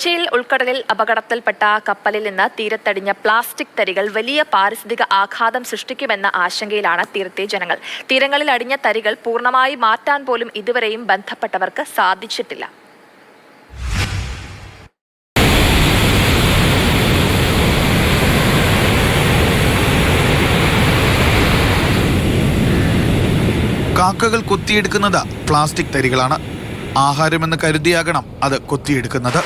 കൊച്ചിയിൽ ഉൾക്കടലിൽ അപകടത്തിൽപ്പെട്ട കപ്പലിൽ നിന്ന് തീരത്തടിഞ്ഞ പ്ലാസ്റ്റിക് തരികൾ വലിയ പാരിസ്ഥിതിക ആഘാതം സൃഷ്ടിക്കുമെന്ന ആശങ്കയിലാണ് തീരത്തെ ജനങ്ങൾ. തീരങ്ങളിൽ അടിഞ്ഞ തരികൾ പൂർണമായി മാറ്റാൻ പോലും ഇതുവരെയും ബന്ധപ്പെട്ടവർക്ക് സാധിച്ചിട്ടില്ല. കാക്കകൾ കൊത്തിയെടുക്കുന്നത് പ്ലാസ്റ്റിക് തരികളാണ്. ആഹാരമെന്ന് കരുതിയാകണം അത് കൊത്തിയെടുക്കുന്നത്.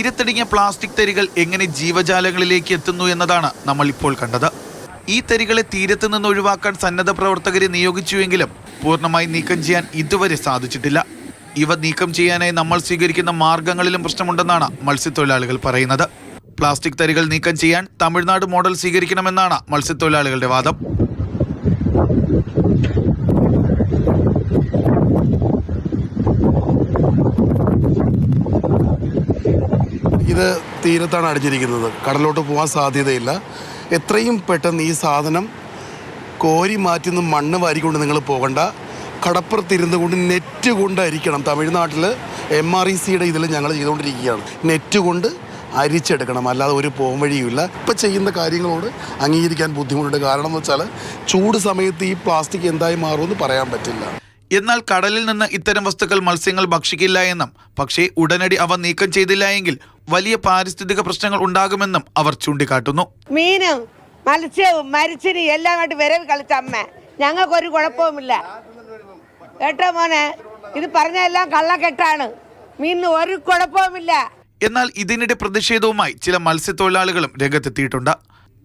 തീരത്തടിങ്ങിയ പ്ലാസ്റ്റിക് തരികൾ എങ്ങനെ ജീവജാലങ്ങളിലേക്ക് എത്തുന്നു എന്നതാണ് നമ്മൾ ഇപ്പോൾ കണ്ടത്. ഈ തരികളെ തീരത്ത് നിന്ന് ഒഴിവാക്കാൻ സന്നദ്ധ പ്രവർത്തകരെ നിയോഗിച്ചുവെങ്കിലും പൂർണമായി നീക്കം ചെയ്യാൻ ഇതുവരെ സാധിച്ചിട്ടില്ല. ഇവ നീക്കം ചെയ്യാനായി നമ്മൾ സ്വീകരിക്കുന്ന മാർഗങ്ങളിലും പ്രശ്നമുണ്ടെന്നാണ് മത്സ്യത്തൊഴിലാളികൾ പറയുന്നത്. പ്ലാസ്റ്റിക് തരികൾ നീക്കം ചെയ്യാൻ തമിഴ്നാട് മോഡൽ സ്വീകരിക്കണമെന്നാണ് മത്സ്യത്തൊഴിലാളികളുടെ വാദം. ഇത് തീരത്താണ് അടിഞ്ഞിരിക്കുന്നത് കടലോട്ട് പോകാൻ സാധ്യതയില്ല. എത്രയും പെട്ടെന്ന് ഈ സാധനം കോരി മാറ്റുന്ന മണ്ണ് വാരിക്കൊണ്ട് നിങ്ങൾ പോകണ്ട. കടപ്പുറത്തിരുന്ന് കൊണ്ട് നെറ്റ് കൊണ്ടായിരിക്കണം. തമിഴ്നാട്ടിൽ എം ആർ ഇ സിയുടെ ഇതിൽ ഞങ്ങൾ ചെയ്തുകൊണ്ടിരിക്കുകയാണ്. നെറ്റ് കൊണ്ട് അരിച്ചെടുക്കണം. അല്ലാതെ ഒരു പോം വഴിയുമില്ല. ഇപ്പം ചെയ്യുന്ന കാര്യങ്ങളോട് അംഗീകരിക്കാൻ ബുദ്ധിമുട്ടുണ്ട്. കാരണം എന്ന് വെച്ചാൽ ചൂട് സമയത്ത് ഈ പ്ലാസ്റ്റിക് എന്തായി മാറുമെന്ന് പറയാൻ പറ്റില്ല. എന്നാൽ കടലിൽ നിന്ന് ഇത്തരം വസ്തുക്കൾ മത്സ്യങ്ങൾ ഭക്ഷിക്കില്ല എന്നും. പക്ഷേ ഉടനടി അവ നീക്കം ചെയ്തില്ല എങ്കിൽ വലിയ പാരിസ്ഥിതിക പ്രശ്നങ്ങൾ ഉണ്ടാകുമെന്നും അവർ ചൂണ്ടിക്കാട്ടുന്നു. മീനും മത്സ്യവും മരിച്ചിനും എല്ലാം കണ്ട് വിരവ് കളിച്ച അമ്മ. ഞങ്ങൾക്കൊരു കുഴപ്പവുമില്ല. കേട്ടോ മോനെ? ഇത് പറഞ്ഞെല്ലാം കള്ളക്കെട്ടാണ്. മീനിന് ഒരു കുഴപ്പവുമില്ല. എന്നാൽ ഇതിനിടെ പ്രതിഷേധവുമായി ചില മത്സ്യത്തൊഴിലാളികളും രംഗത്തെത്തിയിട്ടുണ്ട്.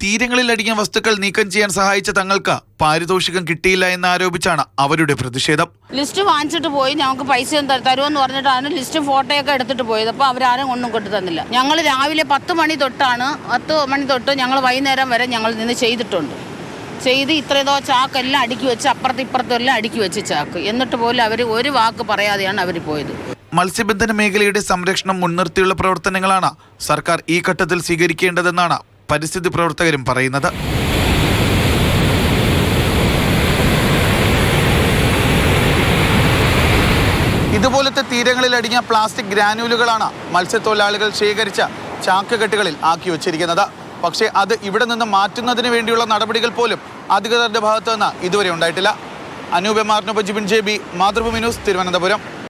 തീരങ്ങളിൽ അടിഞ്ഞ വസ്തുക്കൾ നീക്കം ചെയ്യാൻ സഹായിച്ച തങ്ങൾക്ക് പാരിതോഷികം കിട്ടിയില്ല എന്ന് ആരോപിച്ചാണ് അവരുടെ പ്രതിഷേധം. ലിസ്റ്റ് വാങ്ങിച്ചിട്ട് പോയി ഞങ്ങൾക്ക് പൈസ തരുമെന്ന് പറഞ്ഞിട്ടാണ് ലിസ്റ്റ് ഫോട്ടോയൊക്കെ എടുത്തിട്ട് പോയത്. അപ്പോൾ അവരാരും ഒന്നും കൊണ്ടു തന്നില്ല. ഞങ്ങൾ രാവിലെ പത്ത് മണി തൊട്ടാണ് പത്ത് മണി തൊട്ട് ഞങ്ങൾ വൈകുന്നേരം വരെ ഞങ്ങൾ നിന്ന് ചെയ്തിട്ടുണ്ട്. ചെയ്ത് ഇത്രയതോ ചാക്കെല്ലാം അടുക്കി വെച്ച് അപ്പുറത്ത് ഇപ്പുറത്തും എല്ലാം അടുക്കി വെച്ച് ചാക്ക്. എന്നിട്ട് പോലും അവർ ഒരു വാക്ക് പറയാതെയാണ് അവർ പോയത്. മത്സ്യബന്ധന മേഖലയുടെ സംരക്ഷണം മുൻനിർത്തിയുള്ള പ്രവർത്തനങ്ങളാണ് സർക്കാർ ഈ ഘട്ടത്തിൽ സ്വീകരിക്കേണ്ടതെന്നാണ് പരിസ്ഥിതി പ്രവർത്തകരും പറയുന്നത്. ഇതുപോലത്തെ തീരങ്ങളിൽ അടിഞ്ഞ പ്ലാസ്റ്റിക് ഗ്രാനുലുകളാണ് മത്സ്യത്തൊഴിലാളികൾ ശേഖരിച്ച ചാക്കുകെട്ടുകളിൽ ആക്കി വച്ചിരിക്കുന്നത്. പക്ഷേ അത് ഇവിടെ നിന്ന് മാറ്റുന്നതിന് വേണ്ടിയുള്ള നടപടികൾ പോലും അധികൃതരുടെ ഭാഗത്തു നിന്ന് ഇതുവരെ ഉണ്ടായിട്ടില്ല. Anoop മാർനോബ് Jibin J B Mathrubhumi news Thiruvananthapuram.